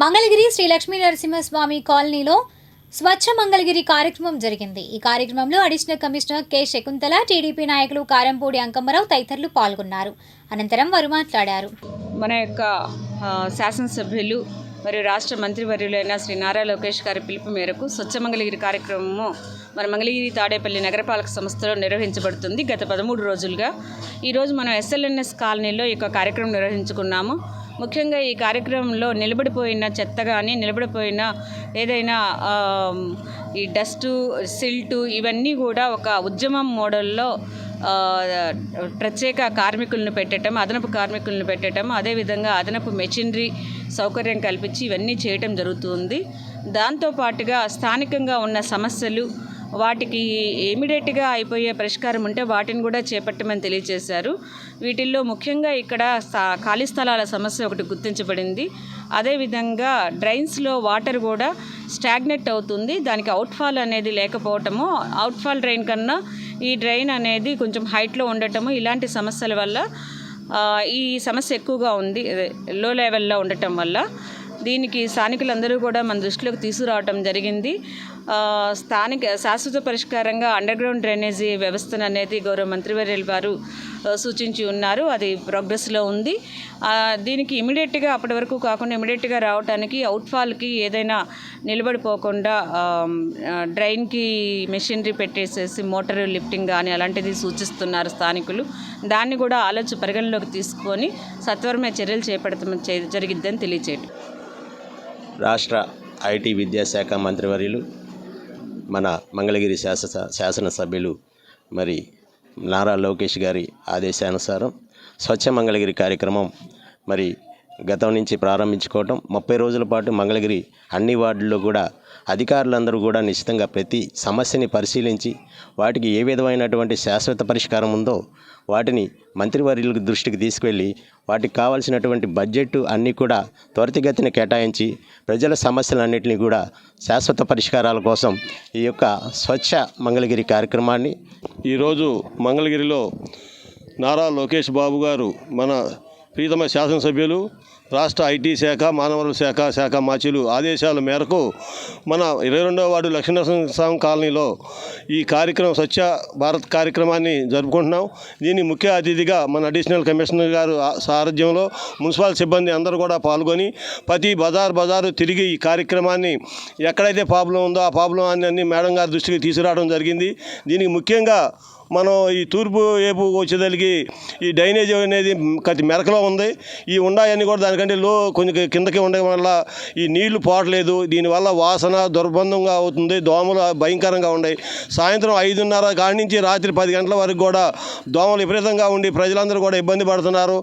మంగళగిరి శ్రీ లక్ష్మీ నరసింహస్వామి కాలనీలో స్వచ్ఛ మంగళగిరి కార్యక్రమం జరిగింది. ఈ కార్యక్రమంలో additional commissioner K. Shakuntala TDP నాయకులు కారంపూడి అంకమ్మరావు తదితరులు పాల్గొన్నారు. అనంతరం వారు మాట్లాడారు. మన యొక్క శాసనసభ్యులు మరియు రాష్ట్ర మంత్రివర్యులైన శ్రీ నారా లోకేష్ గారి పిలుపు మేరకు స్వచ్ఛ మంగళగిరి కార్యక్రమము మన మంగళగిరి తాడేపల్లి నగరపాలక సంస్థలో నిర్వహించబడుతుంది. గత పదమూడు రోజులుగా ఈరోజు మనం ఎస్ఎల్ఎన్ఎస్ కాలనీలో ఈ యొక్క కార్యక్రమం నిర్వహించుకున్నాము. ముఖ్యంగా ఈ కార్యక్రమంలో నిలబడిపోయిన చెత్త కానీ నిలబడిపోయిన ఏదైనా ఈ డస్టు సిల్టు ఇవన్నీ కూడా ఒక ఉద్యమం మోడల్లో ప్రత్యేక కార్మికులను పెట్టడం అదనపు కార్మికులను పెట్టడం అదేవిధంగా అదనపు మెషినరీ సౌకర్యం కల్పించి ఇవన్నీ చేయటం జరుగుతుంది. దాంతోపాటుగా స్థానికంగా ఉన్న సమస్యలు వాటికి ఇమీడియట్గా అయిపోయే పరిష్కారం ఉంటే వాటిని కూడా చేపట్టమని తెలియజేశారు. వీటిల్లో ముఖ్యంగా ఇక్కడ ఖాళీ స్థలాల సమస్య ఒకటి గుర్తించబడింది. అదేవిధంగా డ్రైన్స్లో వాటర్ కూడా స్టాగ్నెట్ అవుతుంది. దానికి అవుట్ఫాల్ అనేది లేకపోవటము అవుట్ఫాల్ డ్రైన్ కన్నా ఈ డ్రైన్ అనేది కొంచెం హైట్లో ఉండటము ఇలాంటి సమస్యల వల్ల ఈ సమస్య ఎక్కువగా ఉంది లో లెవెల్లో ఉండటం వల్ల. దీనికి స్థానికులందరూ కూడా మన దృష్టిలోకి తీసుకురావటం జరిగింది. స్థానిక శాశ్వత పరిష్కారంగా అండర్ గ్రౌండ్ డ్రైనేజీ వ్యవస్థను అనేది గౌరవ మంత్రివర్యులు వారు సూచించి ఉన్నారు. అది ప్రోగ్రెస్లో ఉంది. దీనికి ఇమీడియట్గా అప్పటి వరకు కాకుండా ఇమీడియట్గా రావడానికి అవుట్ఫాల్కి ఏదైనా నిలబడిపోకుండా డ్రైన్కి మెషినరీ పెట్టేసేసి మోటార్ లిఫ్టింగ్ కానీ అలాంటిది సూచిస్తున్నారు స్థానికులు. దాన్ని కూడా ఆలోచన పరిగణలోకి తీసుకొని సత్వరమే చర్యలు చేపడతాం జరిగిద్దని తెలియచేయటం. రాష్ట్ర ఐటీ విద్యాశాఖ మంత్రివర్యులు మన మంగళగిరి శాసన శాసనసభ్యులు మరి నారా లోకేష్ గారి ఆదేశానుసారం స్వచ్ఛ మంగళగిరి కార్యక్రమం మరి గతం నుంచి ప్రారంభించుకోవటం ముప్పై రోజుల పాటు మంగళగిరి అన్ని వార్డుల్లో కూడా అధికారులందరూ కూడా నిశ్చితంగా ప్రతి సమస్యని పరిశీలించి వాటికి ఏ విధమైనటువంటి శాశ్వత పరిష్కారం ఉందో వాటిని మంత్రివర్యులకు దృష్టికి తీసుకెళ్ళి వాటికి కావాల్సినటువంటి బడ్జెట్ అన్నీ కూడా త్వరితగతిన కేటాయించి ప్రజల సమస్యలన్నింటినీ కూడా శాశ్వత పరిష్కారాల కోసం ఈ యొక్క స్వచ్ఛ మంగళగిరి కార్యక్రమాన్ని. ఈరోజు మంగళగిరిలో నారా లోకేష్ బాబు గారు మన ప్రీతమ శాసనసభ్యులు రాష్ట్ర ఐటీ శాఖ మానవ శాఖ శాఖ మాచీలు ఆదేశాల మేరకు మన ఇరవై రెండవ వార్డు లక్ష్మీనరసింహస్వామి కాలనీలో ఈ కార్యక్రమం స్వచ్ఛ భారత్ కార్యక్రమాన్ని జరుపుకుంటున్నాం. దీని ముఖ్య అతిథిగా మన అడిషనల్ కమిషనర్ గారు సారథ్యంలో మున్సిపల్ సిబ్బంది అందరూ కూడా పాల్గొని ప్రతి బజార్ బజారు తిరిగి ఈ కార్యక్రమాన్ని ఎక్కడైతే ప్రాబ్లం ఉందో ఆ ప్రాబ్లం అన్ని మేడం గారి దృష్టికి తీసుకురావడం జరిగింది. దీనికి ముఖ్యంగా మనం ఈ తూర్పు వైపు వచ్చేదానికి ఈ డ్రైనేజ్ అనేది కతి మెరకలో ఉంది. ఈ ఉండాయని కూడా దానికంటే లో కొంచెం కిందకి ఉండడం వల్ల ఈ నీళ్ళు పోవట్లేదు. దీనివల్ల వాసన దుర్బంధంగా అవుతుంది. దోమలు భయంకరంగా ఉన్నాయి. సాయంత్రం ఐదున్నర కాడి నుంచి రాత్రి పది గంటల వరకు కూడా దోమలు విపరీతంగా ఉండి ప్రజలందరూ కూడా ఇబ్బంది పడుతున్నారు.